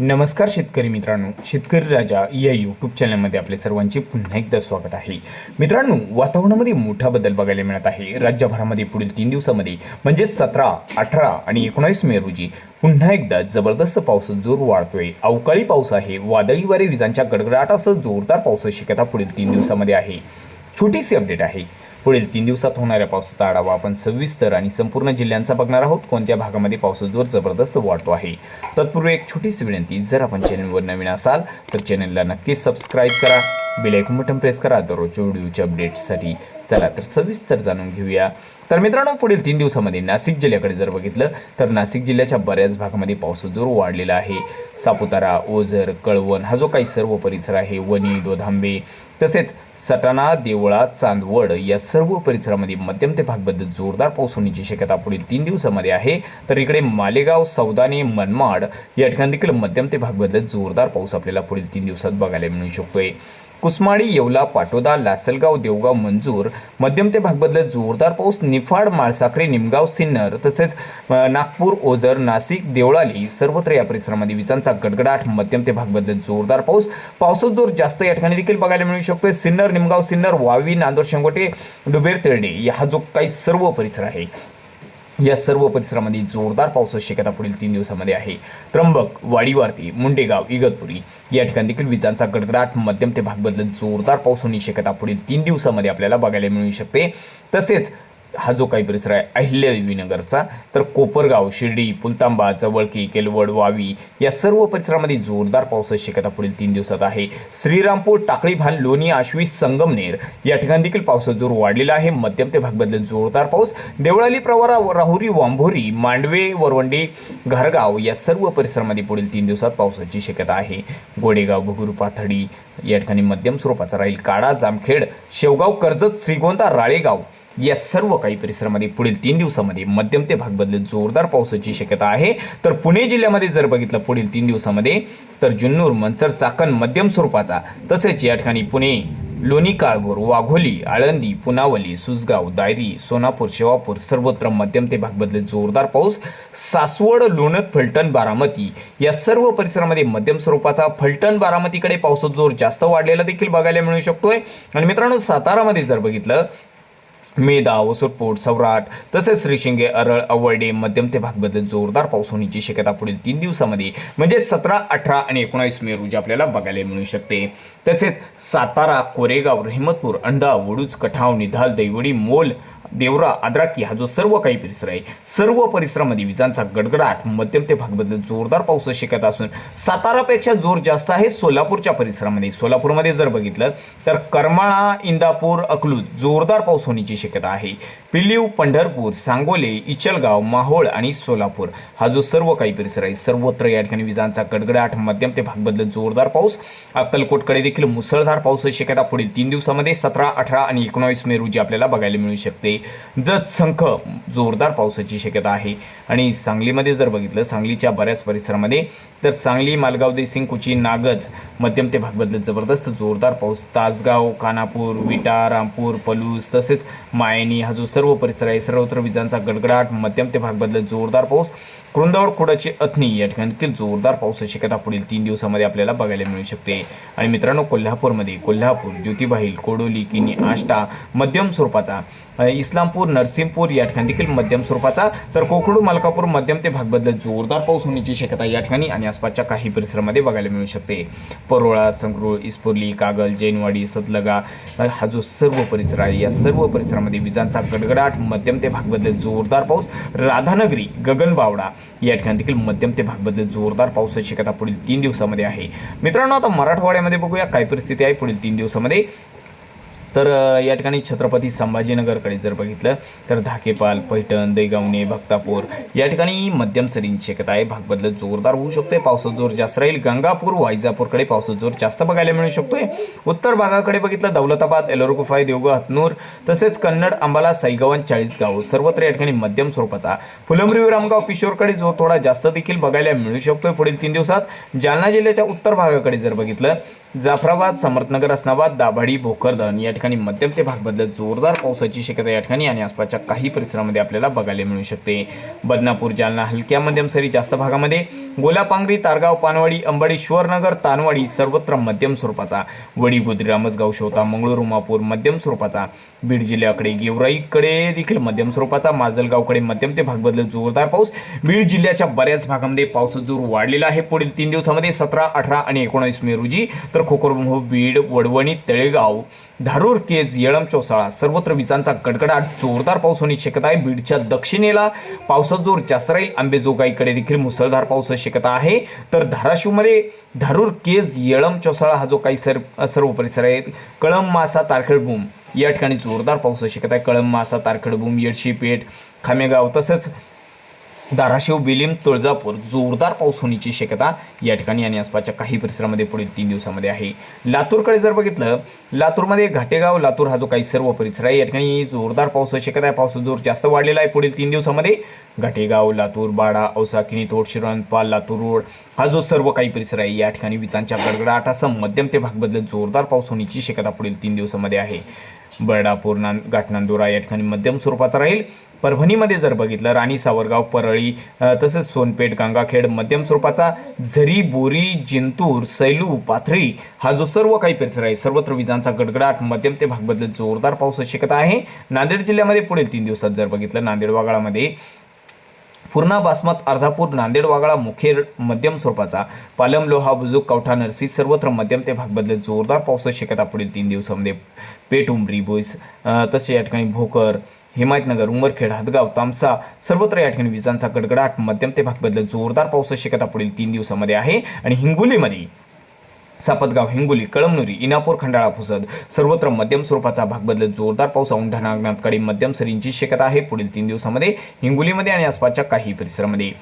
नमस्कार शेतकरी मित्रांनो शेतकरी राजा या यूट्यूब चॅनलमध्ये आपले सर्वांचे पुन्हा एकदा स्वागत आहे. मित्रांनो वातावरणामध्ये मोठा बदल बघायला मिळत आहे. राज्यभरामध्ये पुढील तीन दिवसामध्ये म्हणजे सतरा अठरा आणि एकोणावीस मे रोजी पुन्हा एकदा जबरदस्त पाऊस जोर वाढतोय. अवकाळी पाऊस आहे वादळी वारे विजांच्या गडगडाटासह जोरदार पावसाची शक्यता पुढील तीन दिवसामध्ये आहे. छोटीशी अपडेट आहे. पुढील तीन दिवसात होणाऱ्या पावसाचा आढावा आपण सविस्तर आणि संपूर्ण जिल्ह्यांचा बघणार आहोत. कोणत्या भागामध्ये पावसाचा जोर जबरदस्त वाढतो आहे? तत्पूर्वी एक छोटीशी विनंती जर आपण चॅनलवर नवीन असाल तर चॅनलला नक्कीच सबस्क्राईब करा. बेल बटन प्रेस करा. दररोजच्या व्हिडिओच्या अपडेट्ससाठी चला तर सविस्तर जाणून घेऊया. तर मित्रांनो पुढील तीन दिवसामध्ये नाशिक जिल्ह्याकडे जर बघितलं तर नाशिक जिल्ह्याच्या बऱ्याच भागामध्ये पावसाचा जोर वाढलेला आहे. सापुतारा ओझर कळवण हा जो काही सर्व परिसर आहे वणी दोधांबे तसेच सटाणा देवळा चांदवड या सर्व परिसरामध्ये मध्यम ते भागबद्ध जोरदार पाऊस होण्याची शक्यता पुढील तीन दिवसामध्ये आहे. तर इकडे मालेगाव सौदाने मनमाड या ठिकाणी देखील मध्यम ते भागबद्दल जोरदार पाऊस आपल्याला पुढील तीन दिवसात बघायला मिळू शकतोय. कुसमाडी येवला पाटोदा लासलगाव देवगाव मंजूर मध्यम ते भागबद्दल जोरदार पाऊस निफाड माळसाखरे निमगाव सिन्नर तसेच नागपूर ओझर नाशिक देवळाली सर्वत्र या परिसरामध्ये विजांचा गडगडाट मध्यम ते भागबद्दल जोरदार पाऊस. पावसाचा जोर जास्त या ठिकाणी देखील बघायला मिळू शकतोय. सिन्नर निमगाव सिन्नर वावी नांदोर शेंगोटे डुबेर तेरडे हा जो काही सर्व परिसर आहे या सर्व परिसरामध्ये जोरदार पावसाची शक्यता पुढील तीन दिवसामध्ये आहे. त्र्यंबक वाडीवारती मुंडेगाव इगतपुरी या ठिकाणी देखील विजांचा गडगडाट मध्यम ते भाग बदलत जोरदार पाऊस होण्याची शक्यता पुढील तीन दिवसामध्ये आपल्याला बघायला मिळू शकते. तसेच हा जो काही परिसर आहे अहिल्यादेवीनगरचा तर कोपरगाव शिर्डी पुलतांबा जवळकी केलवड वावी या सर्व परिसरामध्ये जोरदार पावसाची शक्यता पुढील तीन दिवसात आहे. श्रीरामपूर टाकळी भान लोणी आश्वी संगमनेर या ठिकाणी देखील पावसाचा जोर वाढलेला आहे. मध्यम ते भागबद्दल जोरदार पाऊस. देवळाली प्रवरा राहुरी वांभोरी मांडवे वरवंडी घरगाव या सर्व परिसरामध्ये पुढील तीन दिवसात पावसाची शक्यता आहे. गोडेगाव भुगुरू पाथडी या ठिकाणी मध्यम स्वरूपाचा राहील काडा जामखेड शेवगाव कर्जत श्रीगोंदा राळेगाव या सर्व काही परिसरामध्ये पुढील तीन दिवसामध्ये मध्यम ते भाग बदलत जोरदार पावसाची शक्यता आहे. तर पुणे जिल्ह्यामध्ये जर बघितलं पुढील तीन दिवसामध्ये तर जुन्नूर मंचर चाकण मध्यम स्वरूपाचा तसेच या ठिकाणी पुणे लोणी काळभोर वाघोली आळंदी पुनावली सुसगाव दायरी सोनापूर शेवापूर सर्वत्र मध्यम ते भाग जोरदार पाऊस सासवड लोणत फलटण बारामती या सर्व परिसरामध्ये मध्यम स्वरूपाचा फलटण बारामतीकडे पावसाचा जोर जास्त वाढलेला देखील बघायला मिळू शकतोय. आणि मित्रांनो सातारामध्ये जर बघितलं मेदा वसुटपोट सौराट तसेच श्रीशिंगे अरळ अवर्डे मध्यम ते भागबद्दल जोरदार पाऊस होण्याची शक्यता पुढील तीन दिवसामध्ये. म्हणजे सतरा अठरा आणि एकोणावीस मे रोजी आपल्याला बघायला मिळू शकते. तसेच सातारा कोरेगाव रहिमतपूर अंडा वडूज कठाव निधाल दैवडी मोल देवरा आद्राकी हा जो सर्व काही परिसर आहे सर्व परिसरामध्ये विजांचा गडगडाट मध्यम ते भागबद्दल जोरदार पाऊस शक्यता असून सातारापेक्षा जोर जास्त आहे सोलापूरच्या परिसरामध्ये. सोलापूरमध्ये जर बघितलं तर करमाळा इंदापूर अकलूज जोरदार पाऊस होण्याची शक्यता आहे. पिलीव पंढरपूर सांगोले इचलगाव माहोळ आणि सोलापूर हा जो सर्व काही परिसर आहे सर्वत्र या ठिकाणी विजांचा गडगडाट मध्यम ते भागबद्दल जोरदार पाऊस. अक्कलकोटकडे देखील मुसळधार पावसाची शक्यता पुढील तीन दिवसामध्ये सतरा अठरा आणि एकोणावीस मे रोजी आपल्याला बघायला मिळू शकते. जत संख जोरदार पावसाची शक्यता आहे. आणि सांगलीमध्ये जर बघितलं सांगलीच्या बऱ्याच परिसरामध्ये तर सांगली मालगाव देसिंग कुची नागज मध्यम ते भागबद्दल जबरदस्त जोरदार पाऊस. तासगाव कानापूर विटा रामपूर पलूस तसेच मायनी हा जो सर्व परिसर आहे सर्वत्र विजांचा गडगडाट मध्यम ते भागबद्दल जोरदार पाऊस. कृंदावड खोडाची अथनी या ठिकाणी देखील जोरदार पावसाची शक्यता पुढील तीन दिवसामध्ये आपल्याला बघायला मिळू शकते. आणि मित्रांनो कोल्हापूरमध्ये कोल्हापूर ज्योतिबाहील कोडोली किनी आष्टा मध्यम स्वरूपाचा इस्लामपूर नरसिंहपूर या ठिकाणी देखील मध्यम स्वरूपाचा तर कोकडू मलकापूर मध्यम ते भागबद्दल जोरदार पाऊस होण्याची शक्यता या ठिकाणी आणि आसपासच्या काही परिसरामध्ये बघायला मिळू शकते. परोळा संगरूळ इस्पुर्ली कागल जैनवाडी सतलगा हा जो सर्व परिसर आहे या सर्व परिसरामध्ये विजांचा गडगडाट मध्यम ते भागबद्दल जोरदार पाऊस. राधानगरी गगनबावडा या ठिकाणी देखील मध्यम ते भागबद्दल जोरदार पावसाची शक्यता पुढील तीन दिवसामध्ये आहे. मित्रांनो आता मराठवाड्यामध्ये बघूया काय परिस्थिती आहे पुढील तीन दिवसामध्ये. तर या ठिकाणी छत्रपती संभाजीनगरकडे जर बघितलं तर धाकेपाल पैठण दैगावणे भक्तापूर या ठिकाणी मध्यम सरींची शक्यता आहे. भागबद्दल जोरदार होऊ शकतोय. पावसाचा जोर जास्त राहील. गंगापूर वायजापूरकडे पावसाचा जोर जास्त बघायला मिळू शकतोय. उत्तर भागाकडे बघितलं दौलताबाद एलोरकुफाय देवगाव हतनूर तसेच कन्नड अंबाला साईगावन चाळीसगाव सर्वत्र या ठिकाणी मध्यम स्वरूपाचा फुलंब्री विरामगाव किशोरकडे जो थोडा जास्त देखील बघायला मिळू शकतोय. पुढील तीन दिवसात जालना जिल्ह्याच्या उत्तर भागाकडे जर बघितलं जाफराबाद समर्थनगर असनाबाद दाभाडी भोकरदन या ठिकाणी मध्यम ते भाग बदलत जोरदार पावसाची शक्यता या ठिकाणी आणि आसपासच्या काही परिसरामध्ये आपल्याला बघायला मिळू शकते. बदनापूर जालना हलक्या मध्यम सरी जास्त भागामध्ये गोलापांगरी तारगाव पानवाडी अंबाडी शिवरनगर तानवाडी सर्वत्र मध्यम स्वरूपाचा. वडी गोद्री रामसगाव शोता मंगळूर उमापूर मध्यम स्वरूपाचा. बीड जिल्ह्याकडे गेवराईकडे देखील मध्यम स्वरूपाचा. माजलगावकडे मध्यम ते भाग बदलत जोरदार पाऊस. बीड जिल्ह्याच्या बऱ्याच भागामध्ये पावसाचा जोर वाढलेला आहे. पुढील तीन दिवसामध्ये सतरा अठरा आणि एकोणावीस मे रोजी तर खोकरभूम बीड वडवणी तळेगाव धारूर केज येळम चौसाळा सर्वत्र विजांचा कडकडाट जोरदार पाऊस होण्याची शक्यता आहे. बीडच्या दक्षिणेला पावसाचा जोर जास्त राहील आंबेजोगाईकडे देखील मुसळधार पावसाची शक्यता आहे. तर धाराशिवमध्ये धारूर केज येळम चौसाळा हा जो काही सर सर्व परिसर आहे कळम मासा तारखेडभूम या ठिकाणी जोरदार पावसाची शक्यता आहे. कळम मासा तारखेडभूम येडशी पेठ खामेगाव तसंच धाराशिव बिलिम तुळजापूर जोरदार पाऊस होण्याची शक्यता या ठिकाणी आणि आसपासच्या काही परिसरामध्ये पुढील तीन दिवसामध्ये आहे. लातूरकडे जर बघितलं लातूरमध्ये घाटेगाव लातूर हा जो काही सर्व परिसर आहे या ठिकाणी जोरदार पाऊस शक्यता आहे. पावसाचा जोर जास्त वाढलेला आहे पुढील तीन दिवसामध्ये. घाटेगाव लातूर बाडा औसा किणी तोड शिरण पाल लातूर रोड हा जो सर्व काही परिसर आहे या ठिकाणी विजांच्या गडगडाटासह मध्यम ते भाग बदलत जोरदार पाऊस होण्याची शक्यता पुढील तीन दिवसामध्ये आहे. बर्डापूर नां घाटनांदुरा या ठिकाणी मध्यम स्वरूपाचा राहील. परभणीमध्ये जर बघितलं राणी सावरगाव परळी तसेच सोनपेठ गंगाखेड मध्यम स्वरूपाचा झरी बोरी जिंतूर सैलू पाथरी हा जो सर्व काही परिसर आहे सर्वत्र विजांचा गडगडाट मध्यम ते भाग बदलत जोरदार पाऊस शक्यता आहे. नांदेड जिल्ह्यामध्ये पुढील तीन दिवसात जर बघितलं नांदेड वागाळामध्ये पूर्णा बासमत अर्धापूर नांदेड वागळा मुखेड मध्यम स्वरूपाचा. पालम लोहा बुजुक कवठा नरसी सर्वत्र मध्यम ते भाग बदलत जोरदार पावसाची शक्यता पुढील तीन दिवसामध्ये पेठ उमरी बोईस तसे या ठिकाणी भोकर हिमायतनगर उमरखेड हदगाव तामसा सर्वत्र या ठिकाणी विजांचा गडगडाट मध्यम ते भाग बदलत जोरदार पावसाची शक्यता पुढील तीन दिवसामध्ये आहे. आणि हिंगोलीमध्ये सापतगाव हिंगोली कळमनुरी इनापूर खंडाळा पुसद सर्वत्र मध्यम स्वरूपाचा भाग बदलत जोरदार पाऊस औंढा मध्यम सरींची शक्यता आहे. पुढील तीन दिवसामध्ये हिंगोलीमध्ये आणि आसपासच्या काही परिसरामध्ये.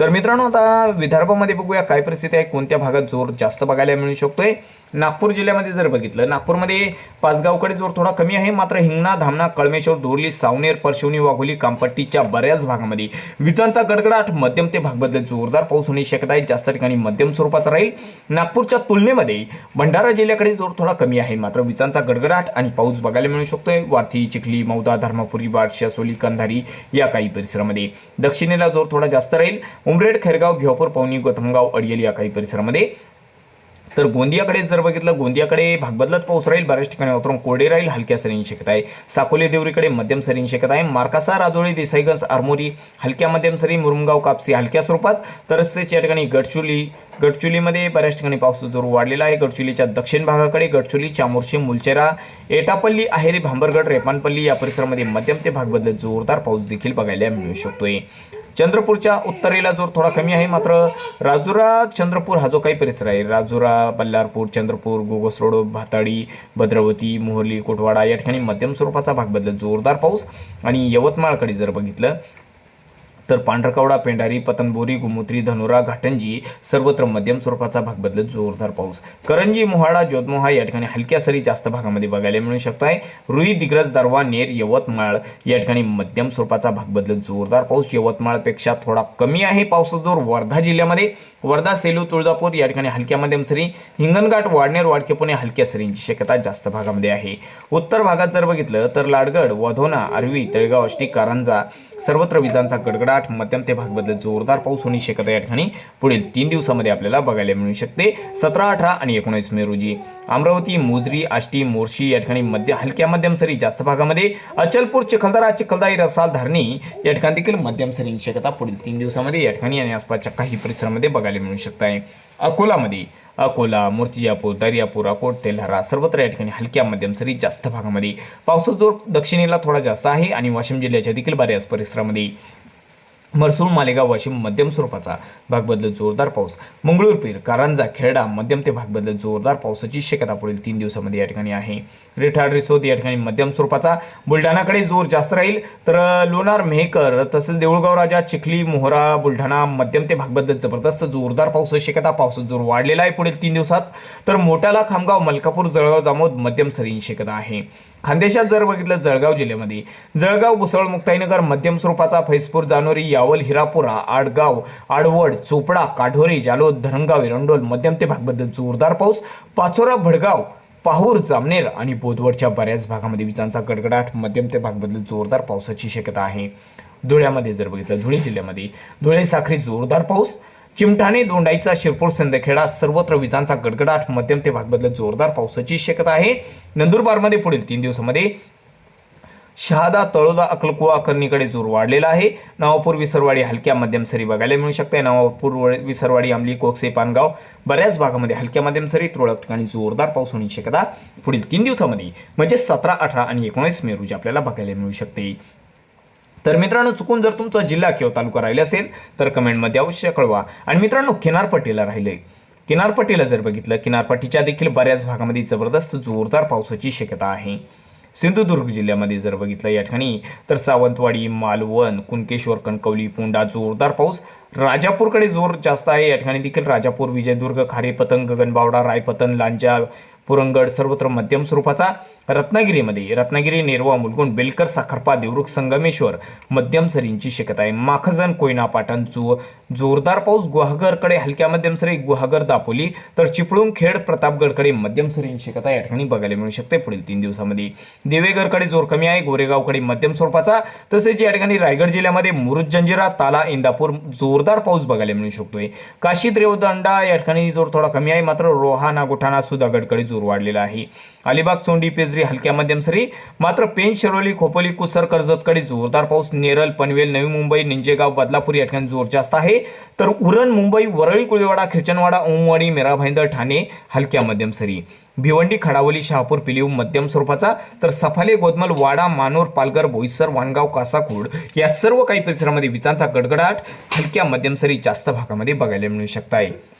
तर मित्रांनो आता विदर्भामध्ये बघूया काय परिस्थिती आहे कोणत्या भागात जोर जास्त बघायला मिळू शकतोय. नागपूर जिल्ह्यामध्ये जर बघितलं नागपूरमध्ये पाचगावकडे जोर थोडा कमी आहे मात्र हिंगणा धामणा कळमेश्वर दोरली सावनेर परशिवनी वाघोली कामपट्टीच्या बऱ्याच भागामध्ये विजांचा गडगडाट मध्यम ते भागबद्दल जोरदार पाऊस होण्याची शक्यता आहे जास्त ठिकाणी मध्यम स्वरूपाचा राहील. नागपूरच्या तुलनेमध्ये भंडारा जिल्ह्याकडे जोर थोडा कमी आहे मात्र विजांचा गडगडाट आणि पाऊस बघायला मिळू शकतोय. वार्थी चिखली मौदा धर्मापुरी बार्शी असोली कंधारी या काही परिसरामध्ये दक्षिणेला जोर थोडा जास्त राहील. उमरेड खैरगाव भिवापूर पवनी गोथमगाव अडियल या काही परिसरामध्ये. तर गोंदियाकडे जर बघितलं गोंदियाकडे भागबदलात पाऊस राहील बऱ्याच ठिकाणी वापरून कोरडे राहील हलक्या सरींची शक्यता आहे. साकोली देवरीकडे मध्यम सरींची शक्यता आहे. मार्कासा राजोळी देसाईगंज आरमोरी हलक्या मध्यम सरी मुरुमगाव कापसी हलक्या स्वरूपात. तर तसेच या ठिकाणी गडचुली गडचुलीमध्ये बऱ्याच ठिकाणी पावसाचा जोर वाढलेला आहे. गडचुलीच्या दक्षिण भागाकडे गडचुली चामोर्शी मुलचेरा एटापल्ली आहेरी भांबरगड रेपानपल्ली या परिसरामध्ये मध्यम ते भाग बदलत जोरदार पाऊस देखील बघायला मिळू शकतोय. चंद्रपूरच्या उत्तरेला जोर थोडा कमी आहे. मात्र राजुरा चंद्रपूर हा जो काही परिसर आहे राजुरा बल्लारपूर चंद्रपूर गोगसरोड भाताडी भद्रवती मोहर्ली कोटवाडा या ठिकाणी मध्यम स्वरूपाचा भाग बदलत जोरदार पाऊस आणि यवतमाळकडे जर बघितलं तर पांढरकवडा पेंढारी पतनबोरी गुमुत्री धनुरा घाटंजी सर्वत्र मध्यम स्वरूपाचा भाग बदलत जोरदार पाऊस. करंजी मोहाडा जोधमोहा या ठिकाणी हलक्या सरी जास्त भागामध्ये बघायला मिळू शकतो आहे रुई दिग्रज दरवा नेर यवतमाळ या ठिकाणी मध्यम स्वरूपाचा भाग बदलत जोरदार पाऊस. यवतमाळपेक्षा थोडा कमी आहे पावसाचा जोर वर्धा जिल्ह्यामध्ये वर्धा सेलू तुळजापूर या ठिकाणी हलक्या मध्यम सरी. हिंगणघाट वाडनेर वाडके पुणे हलक्या सरींची शक्यता जास्त भागामध्ये आहे. उत्तर भागात जर बघितलं तर लाडगड वधोना आर्वी तळेगाव आष्टी कारंजा सर्वत्र विजांचा गडगडाट मध्यम ते भाग बदलत जोरदार पाऊस होण्याची शक्यता या ठिकाणी. पुढील तीन दिवसामध्ये आपल्याला बघायला मिळू शकते. सतरा अठरा आणि एकोणीस मे रोजी. अमरावती मोजरी आष्टी मोर्शी या ठिकाणी मध्य हलक्या मध्यम सरी जास्त भागामध्ये. अचलपूर चिखलदरा चिखलदाई रसाल धारणी या ठिकाणी देखील मध्यम सरींची शक्यता पुढील तीन दिवसामध्ये या ठिकाणी आणि आसपासच्या काही परिसरामध्ये बघायला मिळू शकत आहे. अकोलामध्ये अकोला मूर्तिजापूर दर्यापूर अकोट तेल्हारा सर्वत्र या ठिकाणी हलक्या मध्यम सरी जास्त भागामध्ये. पावसाचा जोर दक्षिणेला थोडा जास्त आहे आणि वाशिम जिल्ह्याच्या देखील बऱ्याच परिसरामध्ये. मरसूळ मालेगाव वाशिम मध्यम स्वरूपाचा भाग बदलत जोरदार पाऊस. मंगळूरपीर कारंजा खेरडा मध्यम ते भाग बदलत जोरदार पावसाची शक्यता पुढील तीन दिवसामध्ये या ठिकाणी आहे. रेठाड रिसोद या ठिकाणी मध्यम स्वरूपाचा. बुलढाणाकडे जोर जास्त राहील तर लोणार मेहकर तसेच देऊळगाव राजा चिखली मोहरा बुलढाणा मध्यम ते भाग बदलत जबरदस्त जोरदार पावसाची शक्यता. पावसाचा जोर वाढलेला आहे पुढील तीन दिवसात. तर मोठ्याला खामगाव मलकापूर जळगाव जामोद मध्यम सरींची शक्यता आहे. खानदेशात जर बघितलं जळगाव जिल्ह्यामध्ये जळगाव भुसळ मुक्ताईनगर मध्यम स्वरूपाचा फैजपूर जानोरी यावल हिरापुरा आडगाव आडवड चोपडा काढोरी जालोद धरणगाव एरंडोल मध्यम ते भागबद्दल जोरदार पाऊस पाचोरा भडगाव पाहूर जामनेर आणि बोदवडच्या बऱ्याच भागामध्ये विजांचा गडगडाट मध्यम ते भागबद्दल जोरदार पावसाची शक्यता आहे. धुळ्यामध्ये जर बघितलं धुळे जिल्ह्यामध्ये धुळे साखरी जोरदार पाऊस चिमठाणे दोंडाईचा शिरपूर सिंदखेडा सर्वत्र विजांचा गडगडाट मध्यम ते भागबद्दल जोरदार पावसाची शक्यता आहे. नंदुरबारमध्ये पुढील तीन दिवसामध्ये शहादा तळोदा अकलकुवा कर्णीकडे जोर वाढलेला आहे. नवापूर विसरवाडी हलक्या मध्यम सरी बघायला मिळू शकते. नवापूर व- विसरवाडी अंबली कोकसे पानगाव बऱ्याच भागामध्ये हलक्या मध्यम सरी तुरळक ठिकाणी जोरदार पाऊस होण्याची शक्यता पुढील तीन दिवसामध्ये म्हणजे सतरा अठरा आणि एकोणीस मे रोजी आपल्याला बघायला मिळू शकते. तर मित्रांनो चुकून जर तुमचा जिल्हा किंवा तालुका राहिला असेल तर कमेंटमध्ये अवश्य कळवा. आणि मित्रांनो किनारपट्टीला राहिले. किनारपट्टीला जर बघितलं किनारपट्टीच्या देखील बऱ्याच भागामध्ये जबरदस्त जोरदार पावसाची शक्यता आहे. सिंधुदुर्ग जिल्ह्यामध्ये जर बघितलं या ठिकाणी तर सावंतवाडी मालवण कुणकेश्वर कणकवली पुंडा जोरदार पाऊस. राजापूरकडे जोर जास्त आहे. या ठिकाणी देखील राजापूर विजयदुर्ग खारेपतंग गगनबावडा रायपतन लांजा पुरंगड सर्वत्र मध्यम स्वरूपाचा रत्नागिरीमध्ये. रत्नागिरी नेरवा मुलगुण बेलकर साखरपा देवरुख संगमेश्वर मध्यम सरींची शक्यता आहे. माखजन कोयना पाटण जो जोरदार पाऊस गुहागरकडे हलक्या मध्यम सरी गुहागर दापोली तर चिपळूण खेड प्रतापगडकडे मध्यम सरींची शक्यता या ठिकाणी बघायला मिळू शकते पुढील तीन दिवसामध्ये. देवेगरकडे जोर कमी आहे. गोरेगावकडे मध्यम स्वरूपाचा. तसेच या ठिकाणी रायगड जिल्ह्यामध्ये मुरुद जंजिरा ताला इंदापूर जोरदार पाऊस बघायला मिळू शकतोय. काशी रेवदंडा या ठिकाणी जोर थोडा कमी आहे. मात्र रोहा नागोठाणा सुधागडकडे जोर वाढलेला आहे. अलिबाग चोंडी पेजरी हलक्या मध्यम सरी मात्र पेन शिरोली खोपोली कुसर कर्जतकडे जोरदार पाऊस नेरल पनवेल नवी मुंबई निंजेगाव बदलापूर या ठिकाणी जोर जास्त आहे. तर उरण मुंबई वरळी कुळेवाडा खिरचनवाडा ओमवाडी मेरा भाईंदर ठाणे हलक्या मध्यम सरी. भिवंडी खडावली शहापूर पिलीव मध्यम स्वरूपाचा तर सफाले गोदमल वाडा मानोर पालघर बोईसर वानगाव कासाकूड या सर्व काही परिसरामध्ये विजांचा गडगडाट हलक्या मध्यम सरी जास्त भागामध्ये बघायला मिळू शकत आहे